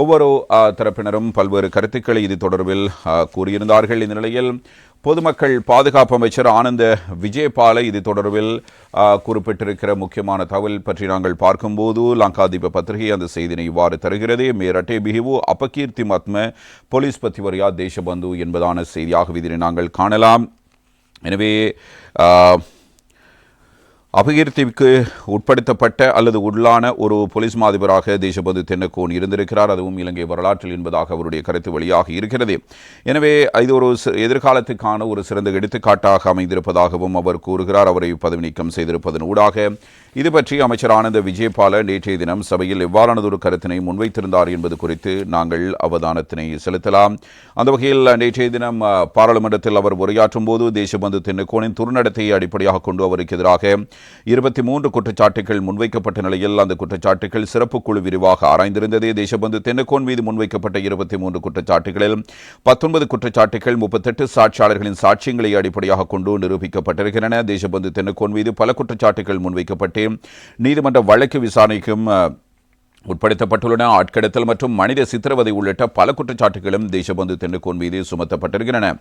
ஒவ்வொரு தரப்பினரும் பல்வேறு கருத்துக்களை இது தொடர்பில் கூறியிருந்தார்கள். இந்த நிலையில் பொதுமக்கள் பாதுகாப்பு அமைச்சர் ஆனந்த விஜயபால இது தொடர்பில் குறிப்பிட்டிருக்கிற முக்கியமான தகவல் பற்றி நாங்கள் பார்க்கும்போது லங்காதீப பத்திரிகை அந்த செய்தினை இவ்வாறு தருகிறது. மேரட்டே பிஹிவு அபகீர்த்தி மத்ம போலீஸ் பத்திவரியா தேசபந்து என்பதான செய்தியாக இதனை நாங்கள் காணலாம். எனவே அபகீர்த்திக்கு உட்படுத்தப்பட்ட அல்லது உள்ளான ஒரு போலீஸ் மாதிபராக தேசபந்து தென்னக்கோன் இருந்திருக்கிறார். அதுவும் இலங்கை வரலாற்றில் என்பதாக அவருடைய கருத்து வழியாக இருக்கிறது. எனவே இது ஒரு எதிர்காலத்துக்கான ஒரு சிறந்த எடுத்துக்காட்டாக அமைந்திருப்பதாகவும் அவர் கூறுகிறார். அவரை பதவி நீக்கம் செய்திருப்பதன் ஊடாக இது பற்றி அமைச்சர் ஆனந்த விஜயபால நேற்றைய தினம் சபையில் எவ்வாறானதொரு கருத்தினை முன்வைத்திருந்தார் என்பது குறித்து நாங்கள் அவதானத்தினை செலுத்தலாம். அந்த வகையில் நேற்றைய தினம் பாராளுமன்றத்தில் அவர் உரையாற்றும் போது தேசபந்து தென்னக்கோனின் துருநடத்தையை அடிப்படையாக கொண்டு அவருக்கு எதிராக இருபத்தி மூன்று குற்றச்சாட்டுகள் முன்வைக்கப்பட்ட நிலையில் அந்த குற்றச்சாட்டுகள் சிறப்பு குழு விரிவாக ஆராய்ந்திருந்ததே. தேசபந்து தென்னக்கோன் மீது முன்வைக்கப்பட்ட இருபத்தி மூன்று குற்றச்சாட்டுகளில் பத்தொன்பது குற்றச்சாட்டுகள் முப்பத்தெட்டு சாட்சியாளர்களின் சாட்சியங்களை அடிப்படையாக கொண்டு நிரூபிக்கப்பட்டிருக்கின்றன. தேசபந்து தென்னக்கோன் மீது பல குற்றச்சாட்டுகள் முன்வைக்கப்பட்டு நீதிமன்ற வழக்கு விசாரணைக்கும் உட்படுத்தப்பட்டுள்ளன. ஆட்கடத்தல் மற்றும் மனித சித்திரவதை உள்ளிட்ட பல குற்றச்சாட்டுகளும் தேசபந்து தென்னக்கோன் மீது சுமத்தப்பட்டிருக்கின்றன.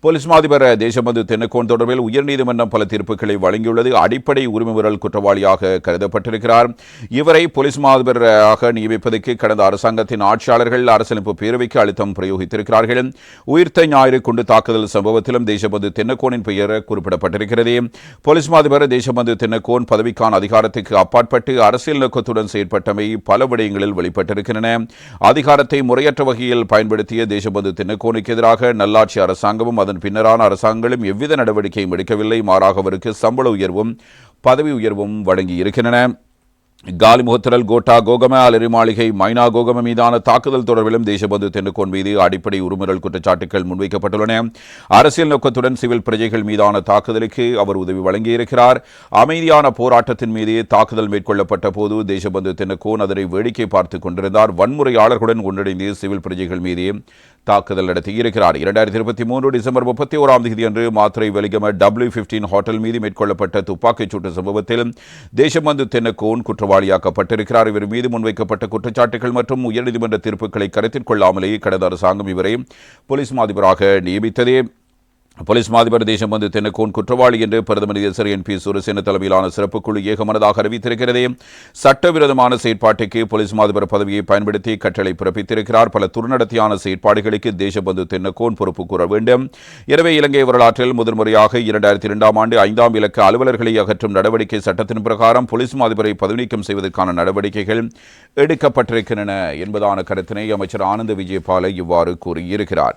போலீஸ் மாதிபர் தேசபந்து தென்னக்கோன் தொடர்பில் உயர்நீதிமன்றம் பல தீர்ப்புகளை வழங்கியுள்ளது. அடிப்படை உரிமை குற்றவாளியாக கருதப்பட்டிருக்கிறார். இவரை போலீஸ் மாதிபராக நியமிப்பதற்கு கடந்த அரசாங்கத்தின் ஆட்சியாளர்கள் அரசமைப்பு பேரவைக்கு அழுத்தம் பிரயோகித்திருக்கிறார்கள். உயிர்த்த ஞாயிறு குண்டு தாக்குதல் சம்பவத்திலும் தேசபந்து தென்னக்கோனின் பெயர் குறிப்பிடப்பட்டிருக்கிறது. போலீஸ் மாதிபர் தேசபந்து தென்னக்கோன் பதவிக்கான அதிகாரத்துக்கு அப்பாற்பட்டு அரசியல் நோக்கத்துடன் செயற்பட்டமை பல விடயங்களில் வெளிப்பட்டிருக்கின்றன. அதிகாரத்தை முறையற்ற வகையில் பயன்படுத்திய தேசபந்து தினக்கோனுக்கு எதிராக நல்லாட்சி அரசாங்கமும் அதன் பின்னரான அரசாங்கங்களும் எவ்வித நடவடிக்கையும் எடுக்கவில்லை. மாறாக அவருக்கு சம்பள உயர்வும் பதவி உயர்வும் வழங்கி இருக்கின்றன காலி முகத்திரல் கோட்டா கோகம அலரி மாளிகை மைனா கோகம மீதான தாக்குதல் தொடர்பிலும் தேசபந்து தென்னுக்கோன் மீது அடிப்படை உரிமைகள் குற்றச்சாட்டுகள் முன்வைக்கப்பட்டுள்ளன. அரசியல் நோக்கத்துடன் சிவில் பிரஜைகள் மீதான தாக்குதலுக்கு அவர் உதவி வழங்கியிருக்கிறார். அமைதியான போராட்டத்தின் மீது தாக்குதல் மேற்கொள்ளப்பட்ட போது தேசபந்து தென்னுக்கோன் அதனை வேடிக்கை பார்த்துக் கொண்டிருந்தார். வன்முறையாளர்களுடன் ஒன்றிணைந்து சிவில் பிரஜைகள் மீது தாக்குதல் நடத்தியிருக்கிறார் இரண்டாயிரத்தி இருபத்தி மூன்று டிசம்பர் முப்பத்தி ஓராம் தேதி அன்று மாத்திரை வெளிகம டபிள்யூ பிப்டீன் ஹோட்டல் மீது மேற்கொள்ளப்பட்ட துப்பாக்கிச் சூட்டு சம்பவத்தில் தேசபந்து தென்னக்கோன் குற்றவாளியாக்கப்பட்டிருக்கிறார். இவர் மீது முன்வைக்கப்பட்ட குற்றச்சாட்டுகள் மற்றும் உயர்நீதிமன்ற தீர்ப்புகளை கருத்தில் கொள்ளாமலேயே கடந்த அரசாங்கம் இவரை போலீஸ் மாதிபராக நியமித்ததே. போலீஸ் மாதிபர் தேசபந்து தென்னக்கோன் குற்றவாளி என்று பிரதமர் எஸ்ஆர் என் பி சுரசேன தலைமையிலான சிறப்பு குழு ஏகமனதாக அறிவித்திருக்கிறது. சட்டவிரோதமான செயற்பாட்டுக்கு போலீஸ் மாதிபர் பதவியை பயன்படுத்தி கட்டளை பிறப்பித்திருக்கிறார். பல துர்நடத்தியான செயற்பாடுகளுக்கு தேசபந்து தென்னக்கோன் பொறுப்பு கூற வேண்டும். எனவே இலங்கை வரலாற்றில் முதன்முறையாக இரண்டாயிரத்தி இரண்டாம் ஆண்டு ஐந்தாம் இலக்க அலுவலர்களை அகற்றும் நடவடிக்கை சட்டத்தின் பிரகாரம் போலீஸ் மாதிபரை பதவி நீக்கம் செய்வதற்கான நடவடிக்கைகள் எடுக்கப்பட்டிருக்கின்றன என்பதான கருத்தினை அமைச்சர் ஆனந்த விஜயபால இவ்வாறு கூறியிருக்கிறார்.